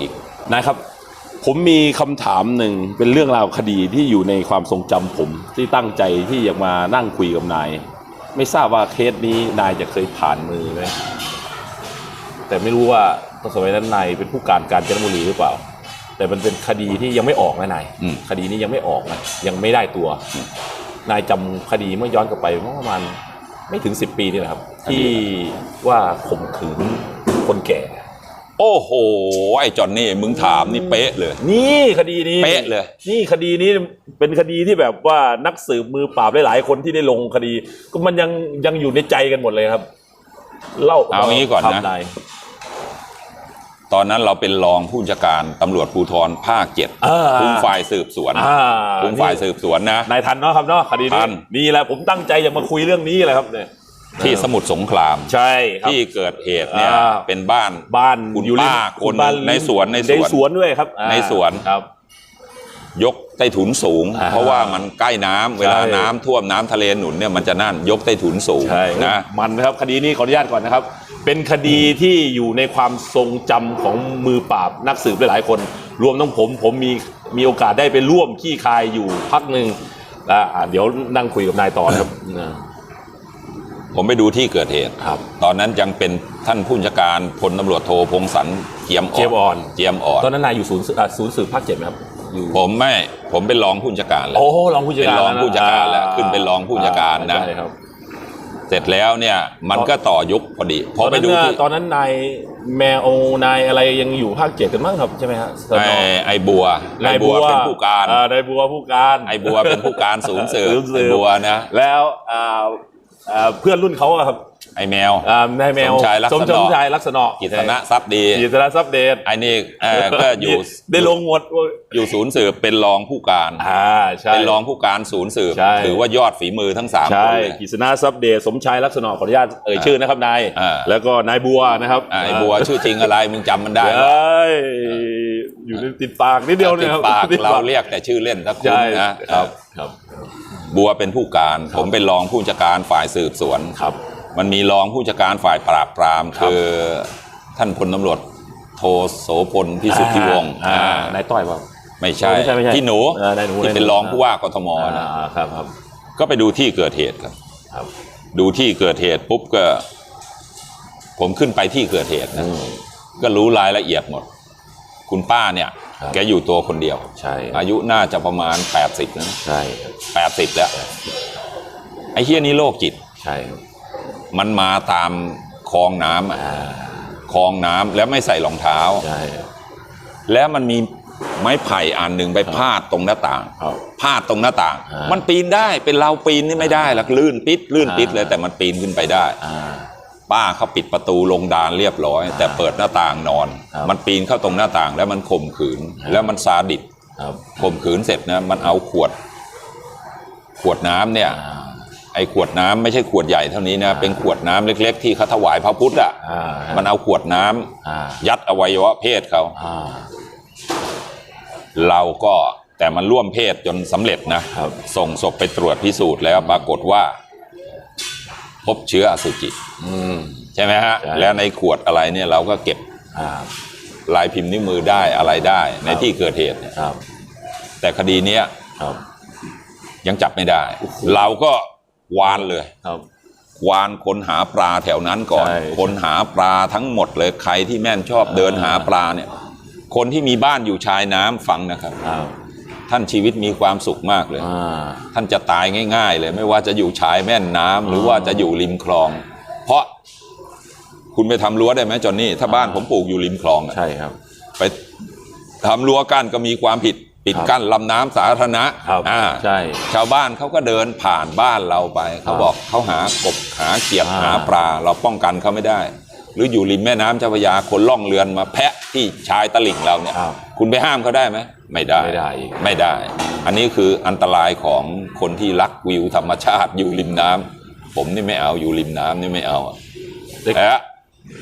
อีกนะครับ ผมมีคำถามหนึ่งเป็นเรื่องราวคดีที่อยู่ในความทรงจำผมที่ตั้งใจที่อยากมานั่งคุยกับนาย ไม่ทราบว่าเคสนี้นายจะเคยผ่านมือไหมแต่ไม่รู้ว่าตอนสมัยนั้นนายเป็นผู้การการจันทบุรีหรือเปล่า แต่มันเป็นคดีที่ยังไม่ออกนะนายอืม คดีนี้ยังไม่ออกนะยังไม่ได้ตัว นายจำคดีเมื่อย้อนกลับไปเมื่อประมาณไม่ถึงสิบปีนี่แหละครับ ที่ว่าข่มขืนคนแก่ โอ้โห ไอ้จอนนี่มึงถามนี่เป๊ะเลย นี่คดีนี้เป๊ะเลย นี่คดีนี้เป็นคดีที่แบบว่านักสืบมือปราบหลายๆ คนที่ได้ลงคดี ก็มันยังยังอยู่ในใจกันหมดเลยครับ เล่าเอางี้ก่อนครับนะนายตอนนั้นเราเป็นรองผู้จัดการตำรวจภูธรภาคเจ็ดอ่าคุมฝ่ายสืบสวนอ่าคุมฝ่ายสืบสวนนะนายทันเนาะครับเนาะคดีทันี้นนี่แหละผมตั้งใจจะมาคุยเรื่องนี้แหละครับเนี่ย ที่สมุทรสงครามใช่ครับ ที่เกิดเหตุเนี่ยอ่า เป็นบ้านบ้านคุณอยู่ริมป้าคนบ้าในสวนในสวนในสวนด้วยครับอ่าในสวน ครับ ยกใต้ถุนสูง อ่าเพราะว่ามันใกล้น้ำเวลาน้ำท่วมน้ำทะเลหนุนเนี่ยมันจะนั่นยกใต้ถุนสูงใช่นะ มันนะครับคดีนี้ขออนุญาตก่อนนะครับ เป็นคดีที่อยู่ในความทรงจำของมือปราบนักสืบหลายๆคน รวมทั้งผมผมมีมีโอกาสได้ไปร่วมขี้คายอยู่พักหนึ่งอ่าเดี๋ยวนั่งคุยกับนายต่อนะครับนะ ผมไปดูที่เกิดเหตุ ครับ ตอนนั้นยังเป็นท่านผู้จัดการพลตำรวจโทพงศสันเจียมอ่อนเจียมอ่อน เจียมอ่อน ตอนนั้นนายอยู่ศูนย์สืบอ่าศูนย์สืบภาคเจ็ดไหมครับอยู่ผมไม่ ผมเป็นรองผู้จัดการแล้ว โอ้รองผู้จัดเป็นการรองผู้จัดการแล้วอ่ขึ้นเป็นรองผู้จัดการนะ ใช่ครับ เสร็จแล้วเนี่ยมันก็ต่อยุคพอดีพอไปดูตอนนั้นที่น่ะตอนนั้นนายแมวนายอะไรยังอยู่ภาคเจ็ดกันมั้งครับใช่ไหมฮะสนไอ้ไอ้บัวไอ้บัวเป็นผู้การ อ่นายบัวผู้การ ไอ้บัวเป็นผู้การศูนย์สืบศูนย์สืบไอ้บัวนะ แล้วอ่า อ่าเพื่อนรุ่นเขาอะครับไอ้แมว อ่านายแมวสมชายลักษณะ สมชายลักษณะกิตนะทรัพย์ดีกิตนะทรัพย์เดชไอ้นี่เอ่อก็อยู่ได้ลงหมดอยู่ศูนย์สืบเป็นรองผู้การ อ่าใช่ เป็นรองผู้การศูนย์สืบ ใช่ ถือว่ายอดฝีมือทั้งสามคใช่นเลย กิษณะทรัพย์เดชสมชายลักษณะขออนุญาตเอ่ยชื่อนะครับนายอ่า แล้วก็นายบัวนะครับอ่าไอ้บัวชื่อจริงอะไรมึงจำมันได้เอ้ยอยู่ในติดปากนิดเดียวติเนี่ยดครับปากติดเราเรียกแต่ชื่อเล่นสักคุณใช่นะครับครับ บัวเป็นผู้การ ผมเป็นรองผู้จัดการฝ่ายสืบสวนครับ มันมีรองผู้จัดการฝ่ายปราบปรามครับคือท่านพลตำรวจโทโสพลพิสุทธิวงศ์อ่าอ่านายต้อยเปล่าไม่ใช่ไม่ใช่ไม่ใช่ที่หนูเออนายหนูที่นายหนูเป็นรองผู้ว่ากทมนะอ่าครับครับ ก็ไปดูที่เกิดเหตุครับ ครับ ดูที่เกิดเหตุปุ๊บก็ ผมขึ้นไปที่เกิดเหตุนะอืมก็รู้รายละเอียดหมด คุณป้าเนี่ยครับ แกอยู่ตัวคนเดียว ใช่ อายุน่าจะประมาณ 80นะใช่ 80 แล้ว ไอ้เฮียนี่โรคจิต ใช่ครับมันมาตามคลองน้ำอะอ่าคลองน้ำแล้วไม่ใส่รองเท้า ใช่ แล้วมันมีไม้ไผ่อันหนึ่งไปพาดตรงหน้าต่างครับพาดตรงหน้าต่างอ่ามัมันปีนได้เป็นเราปีนนี่ไม่ได้หรอกลื่นปิดลื่นปิดอ่าเลยแต่มันปีนขึ้นไปได้อ่า ป้าเขาปิดประตูลงดานเรียบร้อย แต่เปิดหน้าต่างนอนครับมันปีนเข้าตรงหน้าต่างแล้วมันข่มขืนครับแล้วมันซาดิสครับข่มขืนเสร็จนะมันเอาขวด ขวดน้ำเนี่ยอ่าไอ้ขวดน้ำไม่ใช่ขวดใหญ่เท่านี้นะอ่าเป็นขวดน้ำเล็ก ๆ ที่เขาถวายพระพุทธอะอ่ามันเอาขวดน้ำอ่ายัดอวัยวะเพศเขาอ่าเราก็แต่มันร่วมเพศจนสำเร็จนะครับส่งศพไปตรวจพิสูจน์แล้วปรากฏว่า พบเชื้ออสุจิอืมใช่ไหมฮะใช่แล้วในขวดอะไรเนี่ยเราก็เก็บอ่าลายพิมพ์นิ้วมือได้อะไรได้ในครับที่เกิดเหตุเนี่ยครับแต่คดีเนี้ยครับยังจับไม่ได้ เราก็วานเลยครับวานคนหาปลาแถวนั้นก่อนใช่คนหาปลาทั้งหมดเลยใครที่แม่นชอบอ่าเดินหาปลาเนี่ย คนที่มีบ้านอยู่ชายน้ำฟังนะครับครับ ท่านชีวิตมีความสุขมากเลยอ่าท่านจะตายง่าย ๆ เลย ไม่ว่าจะอยู่ชายแม่นน้ำหรือว่าจะอยู่ริมคลอง เพราะคุณไปทำรั้วได้ไหมจอนนี่ถ้าบ้านผมปลูกอยู่ริมคลองอะใช่ครับ ไปทำรั้วกั้นก็มีความผิดปิดครับกั้นลำน้ำสาธารณะครับอ่าใช่ ชาวบ้านเขาก็เดินผ่านบ้านเราไป เขาบอกเขาหากบหาเขียดอ่าหาปลา เราป้องกันเขาไม่ได้ หรืออยู่ริมแม่น้ำเจ้าพระยาคนล่องเรือนมาแพะที่ชายตลิ่งเราเนี่ยครับคุณไปห้ามเขาได้ไหม ไม่ได้ไม่ได้อีกไม่ได้ อันนี้คืออันตรายของคนที่รักวิวธรรมชาติอยู่ริมน้ำผมนี่ไม่เอาอยู่ริมน้ำนี่ไม่เอาอะเด็กแต่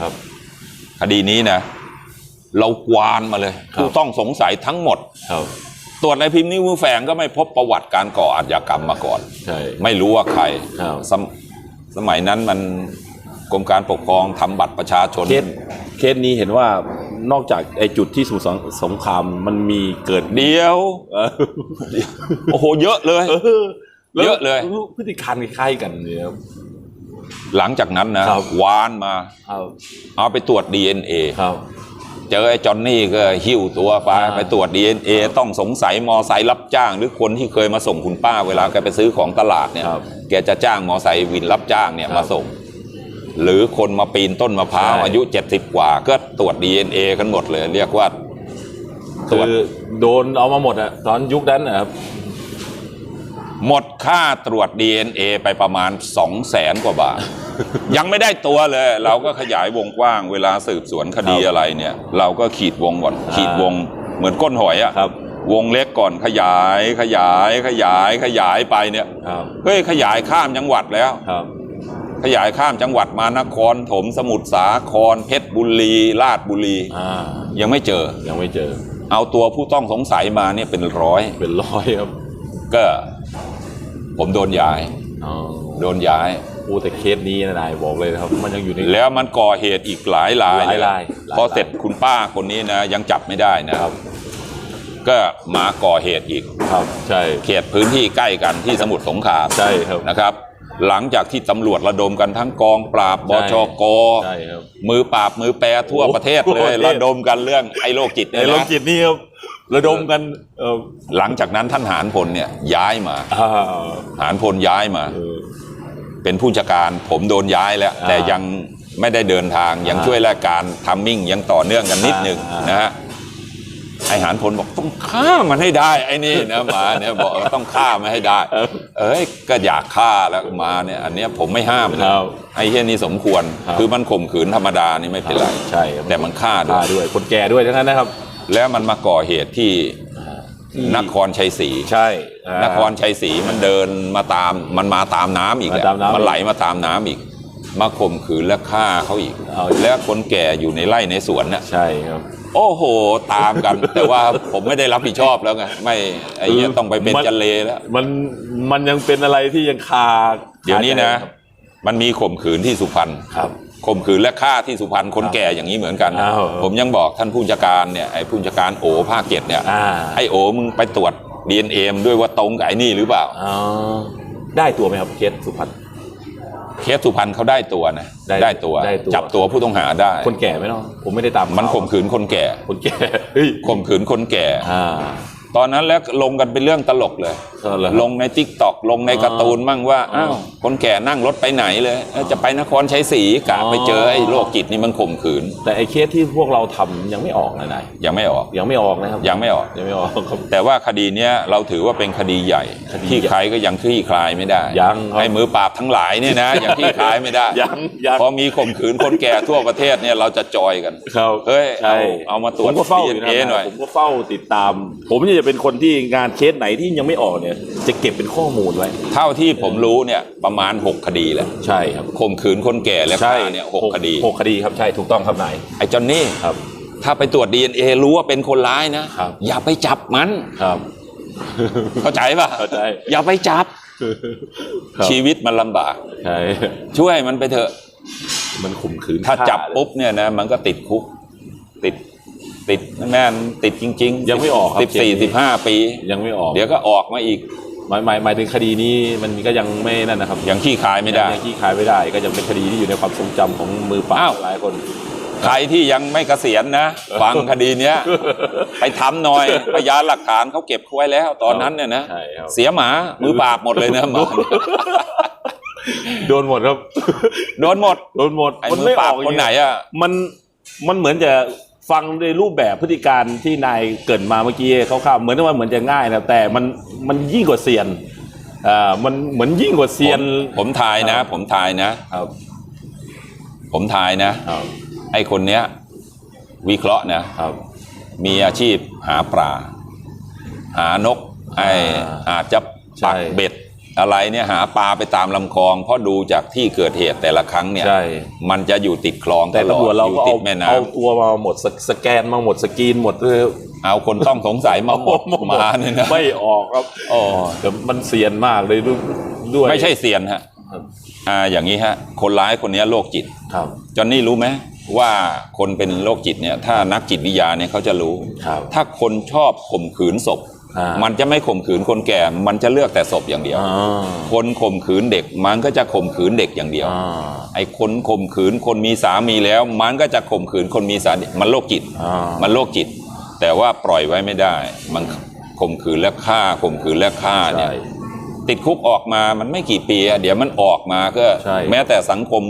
ครับ คดีนี้นะ เรากวานมาเลยครับผู้ต้องสงสัยทั้งหมดครับตรวจในพิมพ์นิ้วมือแฝงก็ไม่พบประวัติการก่ออาชญากรรมมาก่อนใช่ไม่รู้ว่าใครครับสมสมัยนั้นมันกรมการปกครองทำบัตรประชาชนเคสเคสนี้เห็นว่า นอกจากไอ้จุดที่สมุทรสงสงครามมันมีเกิดเดียวเออโอ้โหเยอะเลย เออแล้วเยอะเลย พฤติการคล้ายๆกันเนี่ยครับ หลังจากนั้นนะครับ วานมา ครับเอาไปตรวจ DNA ครับ เจอไอ้จอนนี่ก็หิ้วตัวไปอ่า ไปตรวจ DNA ต้องสงสัยมอไซค์รับจ้าง หรือคนที่เคยมาส่งคุณป้าเวลาแกไปซื้อของตลาดเนี่ย ครับ แกจะจ้างมอไซค์วินรับจ้างเนี่ยครับ มาส่ง หรือคนมาปีนต้นมะพร้าวใช่ อายุ 70 กว่า ก็ตรวจ DNA กันหมดเลย เรียกว่า ตรวจคือโดนเอามาหมดอะตอนยุคนั้นนะครับหมดค่าตรวจ DNA ไปประมาณ 2 0 0แสนกว่าบาท ยังไม่ได้ตัวเลย เราก็ขยายวงกว้างเวลาสืบสวนคดีครับอะไรเนี่ย เราก็ขีดวงก่อนอ่าขีดวงเหมือนก้นหอยอะครับวงเล็กก่อนขยายขยายขยายขยายไปเนี่ย ครับเฮ้ยขยายข้ามจังหวัดแล้ว ครับ ขยายข้ามจังหวัดมานครถมสมุทรสาคร เพชรบุรีราชบุรี อ่ายังไม่เจอ ยังไม่เจอ เอาตัวผู้ต้องสงสัยมาเนี่ยเป็นร้อย เป็นร้อยครับก็ ผมโดนย้าย อ๋อโดนย้าย โอ้แต่เคสนี้นะนายบอกเลยนะครับ มันยังอยู่ใน แล้วมันก่อเหตุอีกหลายรายหลายเลรายหลายพอเสร็จคุณป้าคนนี้นะ ยังจับไม่ได้นะครับก็มาก่อเหตุอีก ครับ ใช่ เขตพื้นที่ใกล้กันที่สมุทรสงครามใช่ครับ นะครับ หลังจากที่ตำรวจระดมกันทั้งกองปราบบใช่ชกใช่ครับ มือปราบมือแปรทั่วโอ้ประเทศเลยทั่วประเทศ ระดมกันเรื่องไอ้โรคจิตในเนี่ยโรคนะจิตนี่ครับระดมกันเออหลังจากนั้นท่านหารพลเนี่ยย้ายมาอ่าหารพลย้ายมา เออ เป็นผู้จัดการผมโดนย้ายแล้ว อ่าแต่ยังไม่ได้เดินทางยังอ่าช่วยราชการทัมมิ่งยังต่อเนื่องกันนิดหนึ่งอ่าน นะฮะ ไอหารพลบอกต้องฆ่ามันให้ได้ ไอ้นี่นะหมาเนี่ยบอกว่าต้องฆ่ามันให้ได้ เอ้ยก็อยากฆ่าแล้วมาเนี่ย อันเนี้ยผมไม่ห้ามนะครับไอ้เฮียนี่สมควรครับคือมันข่มขืนธรรมดานี่ไม่เป็นไรใช่ครับแต่มันฆ่าด้ฆ่าวยด้วยคนแก่ด้วยทั้งนั้นนะครับ แล้วมันมาก่อเหตุที่ที่นครชัยศรีใช่อ่านครชัยศรีมันเดินมาตามมันมาตามน้ำอีกมาแหละตามน้ำมันไหลมาตามน้ำอีก มาข่มขืนและฆ่าเขาอีกเอาแล้วคนแก่อยู่ในไร่ในสวนน่ะใช่ครับ โอ้โห ตามกัน แต่ว่าผมไม่ได้รับผิดชอบแล้วไงไม่ไอ้เนี้ยต้องไปเป็นมันจันเลแล้ว มันมันยังเป็นอะไรที่ยังคาเดี๋ยวนี้นะ มันมีข่มขืนที่สุพรรณครับข่มขืนและฆ่าที่สุพรรณคนแก่อย่างนี้เหมือนกันอ้าวผมยังบอกท่านผู้จัดการเนี่ยไอ้ผู้จัดการโอภาคเจ็ดเนี่ยอ่าไอ้โอมึงไปตรวจดีเอ็นเอมด้วยว่าตรงกับไอ้นี่หรือเปล่าอ๋อได้ตัวไหมครับเคสสุพรรณ เคสสุพรรณเขาได้ตัวนะได้ตัวได้ตัว จับตัวผู้ต้องหาได้ คนแก่ไหมเนาะผมไม่ได้ตามมันข่าวข่มขืนคนแก่คนแก่เฮ้ยข่มขืนคนแก่ อ่า ตอนนั้นแล้วลงกันเป็นเรื่องตลกเลย เออเหรอครับลงในทิกตอกลงในอ๋อการ์ตูนมั่งว่าอ๋ออ้อ้าวคนแก่นั่งรถไปไหนเลยเอ้ยจะไปนครชัยศรีกะอ๋อไปเจอไอ้โรคจิตนี่มันข่มขืน แต่ไอ้เคสที่พวกเราทำยังไม่ออกนะนายยังไม่ออกยังไม่ออกนะครับยังไม่ออกยังไม่ออกครับแต่ว่าคดีเนี้ยเราถือว่าเป็นคดีใหญ่คดีที่ใหญ่ใครก็ยังคลี่คลายไม่ได้ยังครับไอ้มือปราบทั้งหลายเนี่ยนะยังคลี่คลายไม่ได้ยังยังพอมีข่มขืนคนแก่ทั่วประเทศเนี่ยเราจะจอยกันครับเฮ้ยใช่เอาเอามาตรวจผมก็เฝ้าอยู่นะ DNA หน่อยผมก็เฝ้าติดตาม ผมเนี่ยจะเป็นคนที่งานเคสไหนที่ยังไม่ออกเนี่ยจะเก็บเป็นข้อมูลไว้ เท่าที่ผมรู้เนี่ยประมาณ 6 คดีแหละใช่ครับข่มขืนคนแก่และฆ่าเนี่ยหกคดีหกคดีครับใช่ถูกต้องครับนายไอ้จอนนี่ครับ ถ้าไปตรวจ DNA รู้ว่าเป็นคนร้ายนะ ครับ อย่าไปจับมัน ครับ เข้าใจป่ะเข้าใจ อย่าไปจับครับชีวิตมันลำบาก ใช่ช่วยมันไปเถอะ มันข่มขืนถ้าฆ่จับปุ๊บเนี่ยนะมันก็ติดคุก ติด ติดแน่นติดจริงๆยังไม่ออกครับสิบสี่สิบห้าปี ยังไม่ออก เดี๋ยวก็ออกมาอีกหมายหมายหมายถึงคดีนี้มันก็ยังไม่นั่นนะครับยังขี้คายไม่ได้ยังขี้ขายไม่ได้ ก็ยังเป็นคดีที่อยู่ในความทรงจำของมือปราอ้าบวหลายคน ใครที่ยังไม่เกษียณนะฟังคดีเนี้ยไปทำหน่อยพยานหลักฐานเขาเก็บไว้แล้ว ตอนนั้นเนี่ยนะใช่ครับเสียหมามือปราบหมดเลยนะหมาโดนหมดครับ โดนหมด โดนหมดไอ้มันมือไม่ปราอบอกคนไหนอะ มัน มันเหมือนจะ ฟังในรูปแบบพฤติการที่นายเกริดมาเมื่อกี้เขาข้าวๆเหมือนว่าเหมือนจะง่ายนะแต่มันมันยิ่งกว่าเซียนอ่ามันเหมือนยิ่งกว่าเซียน ผมผมทายนะ ผมทายนะ ครับ ผมทายนะ ครับ ไอ้คนเนี้ย วิเคราะห์นะ ครับ มีอาชีพหาปลาหานกไออ่าอาจจะใช่ปักเบ็ด อะไรเนี่ยหาปลาไปตามลำคลองเพราะดูจากที่เกิดเหตุแต่ละครั้งเนี่ยใช่มันจะอยู่ติดคลองแต่ลอดตำรวจเราอยู่ก็ติเอาดแม่น้เอาตัวมาหมดสสแกนมาหมดสกรีนหมดเลยำเอาคนต้องสงสัยมาหมดมาเนี่ยนะไม่ออกครับอ๋อแต่มันเซียนมากเลยด้วยด้วยไม่ใช่เซียนฮะครับอ่าอย่างนี้ฮะ คนร้ายคนเนี้ยโรคจิตครับจอนนี่รู้ไหมว่าคนเป็นโรคจิตเนี่ย ถ้านักจิตวิทยาเนี่ยเขาจะรู้ครับถ้าคนชอบข่มขืนศพอ่า มัมันจะไม่ข่มขืนคนแก่ มันจะเลือกแต่ศพอย่างเดียวอ่าคนข่มขืนเด็กมันก็จะข่มขืนเด็กอย่างเดียวอ่าไอ้คนข่มขืนคนมีสามีแล้ว มันก็จะข่มขืนคนมีสามีมันโรคจิตอ่ามันโรคจิต แต่ว่าปล่อยไว้ไม่ได้ มันข่มขืนและฆ่าข่มขืนและฆ่าเนี่ยใช่ติดคุกออกมามันไม่กี่ปีอะเดี๋ยวมันออกมาก็ใช่แม้แต่สังคม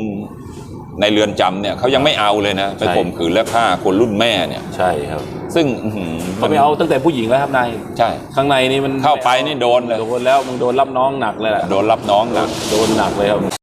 ในเรือนจำเนี่ยเขายังไม่เอาเลยนะไปใช่ ข่มขืนและฆ่าคนรุ่นแม่เนี่ย ใช่ครับซึ่งอื้อหือเขาไม่เอาตั้งแต่ผู้หญิงแล้วครับนายใช่ ข้างในนี่มันเข้าไปนี่โดนเลย โดนแล้วมึงโดนรับน้องหนักเลยแหละโดนรับน้องนะโดนหนักเลยครับ